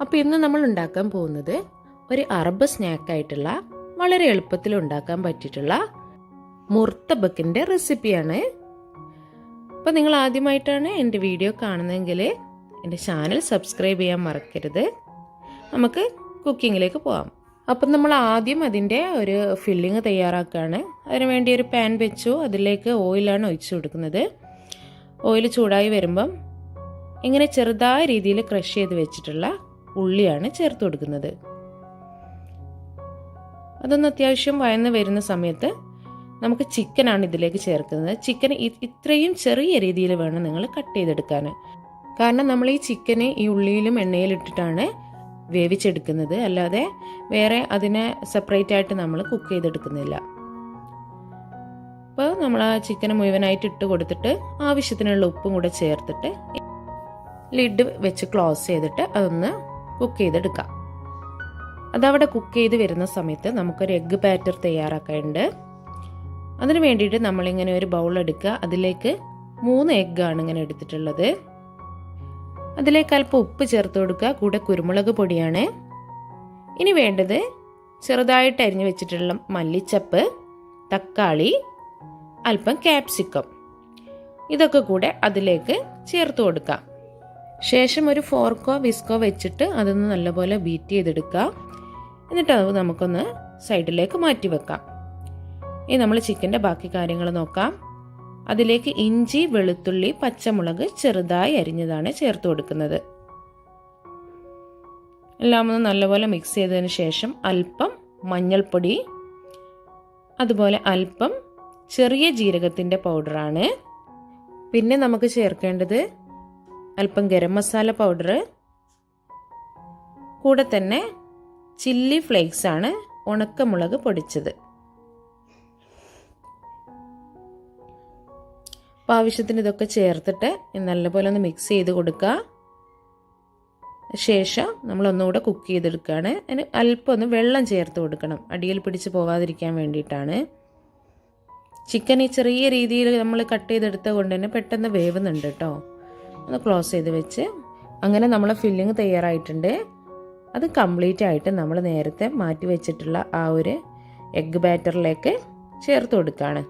അപ്പോൾ ഇന്ന് നമ്മൾ ഉണ്ടാക്കാൻ പോകുന്നത് ഒരു അറബ് സ്നാക്കായിട്ടുള്ള വളരെ എളുപ്പത്തിൽ ഉണ്ടാക്കാൻ പറ്റിയിട്ടുള്ള മുർത്തബക്കിന്റെ റെസിപ്പിയാണ് അപ്പോൾ നിങ്ങൾ ആദ്യമായിട്ടാണ് എന്റെ വീഡിയോ കാണുന്നതെങ്കിൽ എന്റെ ചാനൽ സബ്സ്ക്രൈബ് ചെയ്യാൻ മറക്കരുത്. നമുക്ക് കുക്കിങ്ങിലേക്ക് പോകാം അപ്പം നമ്മൾ ആദ്യം അതിന്റെ ഒരു ഫില്ലിങ് തയ്യാറാക്കുകയാണ്. അതിന് വേണ്ടി ഒരു പാൻ വെച്ചു. അതിലേക്ക് ഓയിലാണ് ഒഴിച്ചു കൊടുക്കുന്നത്. ഓയിൽ ചൂടായി വരുമ്പം ഇങ്ങനെ ചെറുതായ രീതിയിൽ ക്രഷ് ചെയ്ത് വെച്ചിട്ടുള്ള ഉള്ളിയാണ് ചേർത്ത് കൊടുക്കുന്നത്. അതൊന്ന് അത്യാവശ്യം വയന്ന് വരുന്ന സമയത്ത് നമുക്ക് ചിക്കനാണ് ഇതിലേക്ക് ചേർക്കുന്നത്. ചിക്കൻ ഇത്രയും ചെറിയ രീതിയിൽ വേണം നിങ്ങൾ കട്ട് ചെയ്തെടുക്കാൻ. കാരണം നമ്മൾ ഈ ചിക്കനെ ഈ ഉള്ളിയിലും എണ്ണയിലിട്ടിട്ടാണ് വേവിച്ചെടുക്കുന്നത്. അല്ലാതെ വേറെ അതിനെ സെപ്പറേറ്റ് ആയിട്ട് നമ്മൾ കുക്ക് ചെയ്തെടുക്കുന്നില്ല. അപ്പോൾ നമ്മൾ ആ ചിക്കൻ മുഴുവനായിട്ട് ഇട്ട് കൊടുത്തിട്ട് ആവശ്യത്തിനുള്ള ഉപ്പും കൂടെ ചേർത്തിട്ട് ലിഡ് വെച്ച് ക്ലോസ് ചെയ്തിട്ട് അതൊന്ന് കുക്ക് ചെയ്തെടുക്കാം. അതവിടെ കുക്ക് ചെയ്ത് വരുന്ന സമയത്ത് നമുക്കൊരു എഗ്ഗ് ബാറ്റർ തയ്യാറാക്കാനുണ്ട്. അതിന് വേണ്ടിയിട്ട് നമ്മളിങ്ങനെ ഒരു ബൗൾ എടുക്കുക. അതിലേക്ക് മൂന്ന് എഗ്ഗാണ് ഇങ്ങനെ എടുത്തിട്ടുള്ളത്. അതിലേക്ക് അല്പം ഉപ്പ് ചേർത്ത് കൊടുക്കുക. കൂടെ കുരുമുളക് പൊടിയാണ്. ഇനി വേണ്ടത് ചെറുതായിട്ട് അരിഞ്ഞു വെച്ചിട്ടുള്ള മല്ലിച്ചപ്പ് തക്കാളി അല്പം ക്യാപ്സിക്കം ഇതൊക്കെ കൂടെ അതിലേക്ക് ചേർത്ത് കൊടുക്കാം. ശേഷം ഒരു ഫോർക്കോ വിസ്കോ വെച്ചിട്ട് അതൊന്ന് നല്ലപോലെ ബീറ്റ് ചെയ്തെടുക്കുക. എന്നിട്ട് അത് നമുക്കൊന്ന് സൈഡിലേക്ക് മാറ്റി വെക്കാം. ഇനി നമ്മൾ ചിക്കന്റെ ബാക്കി കാര്യങ്ങൾ നോക്കാം. അതിലേക്ക് ഇഞ്ചി വെളുത്തുള്ളി പച്ചമുളക് ചെറുതായി അരിഞ്ഞതാണ് ചേർത്ത് കൊടുക്കുന്നത്. എല്ലാം ഒന്ന് നല്ലപോലെ മിക്സ് ചെയ്തതിന് ശേഷം അല്പം മഞ്ഞൾപ്പൊടി അതുപോലെ അല്പം ചെറിയ ജീരകത്തിന്റെ പൗഡറാണ്. പിന്നെ നമുക്ക് ചേർക്കേണ്ടത് അല്പം ഗരം മസാല പൗഡർ കൂടെ തന്നെ ചില്ലി ഫ്ലേക്സ് ആണ് ഉണക്കമുളക് പൊടിച്ചത്. അപ്പോൾ ആവശ്യത്തിന് ഇതൊക്കെ ചേർത്തിട്ട് നല്ലപോലെ ഒന്ന് മിക്സ് ചെയ്ത് കൊടുക്കുക ശേഷം നമ്മൾ ഒന്നുകൂടെ കുക്ക് ചെയ്തെടുക്കുകയാണ് അതിന് അല്പം ഒന്ന് വെള്ളം ചേർത്ത് കൊടുക്കണം. അടിയിൽ പിടിച്ച് പോകാതിരിക്കാൻ വേണ്ടിയിട്ടാണ്. ചിക്കൻ ഈ ചെറിയ രീതിയിൽ നമ്മൾ കട്ട് ചെയ്തെടുത്തത് കൊണ്ട് തന്നെ പെട്ടെന്ന് വേവുന്നുണ്ട് കേട്ടോ. ഒന്ന് ക്ലോസ് ചെയ്ത് വെച്ച്. അങ്ങനെ നമ്മളെ ഫില്ലിങ് തയ്യാറായിട്ടുണ്ട്. അത് കംപ്ലീറ്റ് ആയിട്ട് നമ്മൾ നേരത്തെ മാറ്റി വെച്ചിട്ടുള്ള ആ ഒരു എഗ്ഗ് ബാറ്ററിലേക്ക് ചേർത്ത് കൊടുക്കുകയാണ്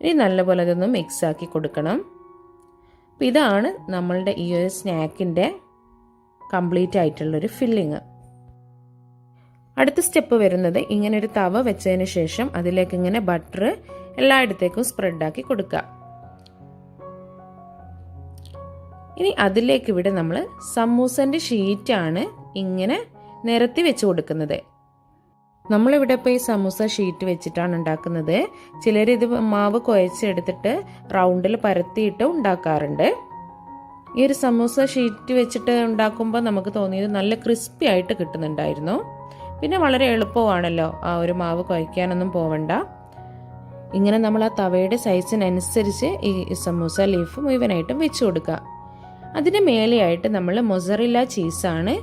ഇനി നല്ലപോലെ അതൊന്ന് മിക്സാക്കി കൊടുക്കണം. അപ്പോൾ ഇതാണ് നമ്മളുടെ ഈ ഒരു സ്നാക്കിന്റെ കംപ്ലീറ്റ് ആയിട്ടുള്ളൊരു ഫില്ലിങ് അടുത്ത സ്റ്റെപ്പ് വരുന്നത് ഇങ്ങനെ ഒരു തവ വെച്ചതിന് ശേഷം അതിലേക്ക് ഇങ്ങനെ ബട്ടർ എല്ലായിടത്തേക്കും സ്പ്രെഡാക്കി കൊടുക്കുക. ഇനി അതിലേക്ക് ഇവിടെ നമ്മൾ സമൂസന്റെ ഷീറ്റാണ് ഇങ്ങനെ നിരത്തി വെച്ച് കൊടുക്കുന്നത്. നമ്മളിവിടെ ഇപ്പോൾ ഈ സമൂസ ഷീറ്റ് വെച്ചിട്ടാണ് ഉണ്ടാക്കുന്നത്. ചിലർ ഇത് മാവ് കുഴച്ചെടുത്തിട്ട് റൗണ്ടിൽ പരത്തിയിട്ട് ഉണ്ടാക്കാറുണ്ട്. ഈ ഒരു സമൂസ ഷീറ്റ് വെച്ചിട്ട് ഉണ്ടാക്കുമ്പോൾ നമുക്ക് തോന്നിയത് നല്ല ക്രിസ്പി ആയിട്ട് കിട്ടുന്നുണ്ടായിരുന്നു. പിന്നെ വളരെ എളുപ്പമാണല്ലോ ആ ഒരു മാവ് കുഴയ്ക്കാനൊന്നും പോവണ്ട. ഇങ്ങനെ നമ്മൾ ആ തവയുടെ സൈസിനനുസരിച്ച് ഈ സമൂസ ലീഫ് മുഴുവനായിട്ടും വെച്ച് കൊടുക്കുക. അതിന് മേലെയായിട്ട് നമ്മൾ മൊസറില്ല ചീസാണ്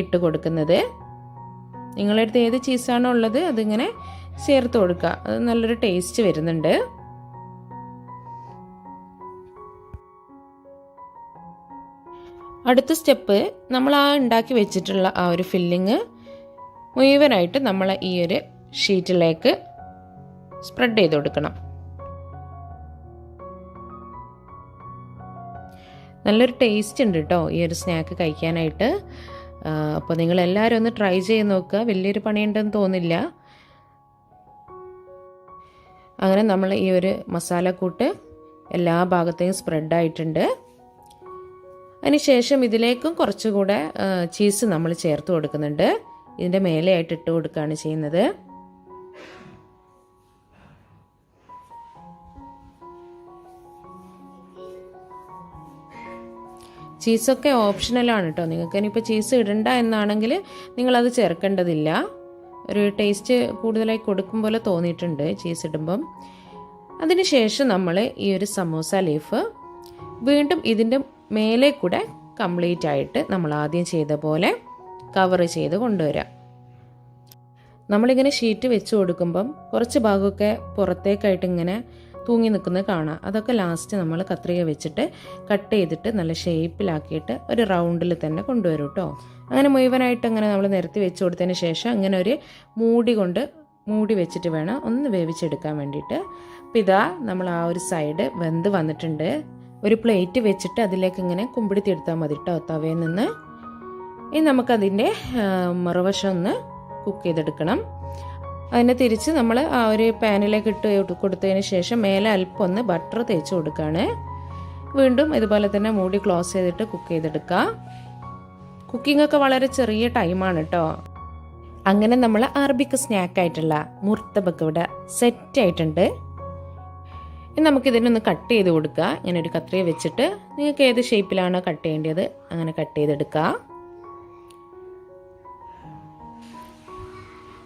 ഇട്ട് കൊടുക്കുന്നത്. നിങ്ങളുടെ അടുത്ത് ഏത് ചീസാണോ ഉള്ളത് അതിങ്ങനെ ചേർത്ത് കൊടുക്കുക. അത് നല്ലൊരു ടേസ്റ്റ് വരുന്നുണ്ട്. അടുത്ത സ്റ്റെപ്പ് നമ്മൾ ആ ഉണ്ടാക്കി വെച്ചിട്ടുള്ള ആ ഒരു ഫില്ലിങ് മുഴുവനായിട്ട് നമ്മൾ ഈ ഒരു ഷീറ്റിലേക്ക് സ്പ്രെഡ് ചെയ്ത് കൊടുക്കണം. നല്ലൊരു ടേസ്റ്റ് ഉണ്ട് കേട്ടോ ഈ ഒരു സ്നാക്ക് കഴിക്കാനായിട്ട്. അപ്പോൾ നിങ്ങൾ എല്ലാവരും ഒന്ന് ട്രൈ ചെയ്ത് നോക്കുക. വലിയൊരു പണിയുണ്ടെന്ന് തോന്നില്ല. അങ്ങനെ നമ്മൾ ഈ ഒരു മസാലക്കൂട്ട് എല്ലാ ഭാഗത്തേക്കും സ്പ്രെഡായിട്ടുണ്ട് അതിനുശേഷം ഇതിലേക്കും കുറച്ചുകൂടെ ചീസ് നമ്മൾ ചേർത്ത് കൊടുക്കുന്നുണ്ട്. ഇതിന്റെ മേലെയായിട്ട് ഇട്ട് കൊടുക്കുകയാണ് ചെയ്യുന്നത്. ചീസൊക്കെ ഓപ്ഷണലാണ് കേട്ടോ നിങ്ങൾക്ക് ഇനിയിപ്പോൾ ചീസ് ഇടണ്ട എന്നാണെങ്കിൽ നിങ്ങളത് ചേർക്കേണ്ടതില്ല. ഒരു ടേസ്റ്റ് കൂടുതലായി കൊടുക്കും പോലെ തോന്നിയിട്ടുണ്ട് ചീസ് ഇടുമ്പം. അതിനുശേഷം നമ്മൾ ഈ ഒരു സമോസ ലീഫ് വീണ്ടും ഇതിന്റെ മേലെ കൂടെ കംപ്ലീറ്റ് ആയിട്ട് നമ്മൾ ആദ്യം ചെയ്ത പോലെ കവർ ചെയ്ത് കൊണ്ടുവരാം. നമ്മളിങ്ങനെ ഷീറ്റ് വെച്ച് കൊടുക്കുമ്പം കുറച്ച് ഭാഗമൊക്കെ പുറത്തേക്കായിട്ട് ഇങ്ങനെ തൂങ്ങി നിൽക്കുന്നത് കാണാം. അതൊക്കെ ലാസ്റ്റ് നമ്മൾ കത്രിക വെച്ചിട്ട് കട്ട് ചെയ്തിട്ട് നല്ല ഷേപ്പിലാക്കിയിട്ട് ഒരു റൗണ്ടിൽ തന്നെ കൊണ്ടുവരും കേട്ടോ അങ്ങനെ മുഴുവനായിട്ട് അങ്ങനെ നമ്മൾ നിരത്തി വെച്ച് കൊടുത്തതിന് ശേഷം അങ്ങനെ ഒരു മൂടി കൊണ്ട് മൂടി വെച്ചിട്ട് വേണം ഒന്ന് വേവിച്ചെടുക്കാൻ വേണ്ടിയിട്ട്. അപ്പം ഇതാ നമ്മൾ ആ ഒരു സൈഡ് വെന്ത് വന്നിട്ടുണ്ട്. ഒരു പ്ലേറ്റ് വെച്ചിട്ട് അതിലേക്ക് ഇങ്ങനെ കുമ്പിടുത്തി എടുത്താൽ മതി കേട്ടോ തവയിൽ നിന്ന്. ഇനി നമുക്കതിന്റെ മറുവശം ഒന്ന് കുക്ക് ചെയ്തെടുക്കണം. അതിനെ തിരിച്ച് നമ്മൾ ആ ഒരു പാനിലേക്ക് ഇട്ട് കൊടുത്തതിന് ശേഷം മേലെ അല്പം ഒന്ന് ബട്ടർ തേച്ച് കൊടുക്കുകയാണ് വീണ്ടും ഇതുപോലെ തന്നെ മൂടി ക്ലോസ് ചെയ്തിട്ട് കുക്ക് ചെയ്തെടുക്കുക കുക്കിംഗ് ഒക്കെ വളരെ ചെറിയ ടൈമാണ് കേട്ടോ അങ്ങനെ നമ്മൾ അറബിക്ക് സ്നാക്കായിട്ടുള്ള ഇവിടെ സെറ്റ് ആയിട്ടുണ്ട്. ഇനി നമുക്കിതിനൊന്ന് കട്ട് ചെയ്ത് കൊടുക്കുക ഇങ്ങനെ ഒരു കത്രിക വെച്ചിട്ട് നിങ്ങൾക്ക് ഏത് ഷേപ്പിലാണോ കട്ട് ചെയ്യേണ്ടത് അങ്ങനെ കട്ട് ചെയ്തെടുക്കുക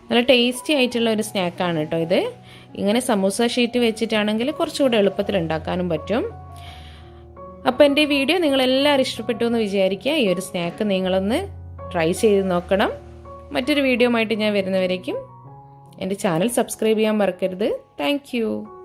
നല്ല ടേസ്റ്റി ആയിട്ടുള്ള ഒരു സ്നാക്കാണ് കേട്ടോ ഇത്. ഇങ്ങനെ സമൂസ ഷീറ്റ് വെച്ചിട്ടാണെങ്കിൽ കുറച്ചുകൂടെ എളുപ്പത്തിൽ ഉണ്ടാക്കാനും പറ്റും. അപ്പോൾ എന്റെ വീഡിയോ നിങ്ങളെല്ലാവരും ഇഷ്ടപ്പെട്ടു എന്ന് വിചാരിക്കുക. ഈ ഒരു സ്നാക്ക് നിങ്ങളൊന്ന് ട്രൈ ചെയ്ത് നോക്കണം. മറ്റൊരു വീഡിയോ ആയിട്ട് ഞാൻ വരുന്നവരേക്കും എന്റെ ചാനൽ സബ്സ്ക്രൈബ് ചെയ്യാൻ മറക്കരുത്. താങ്ക്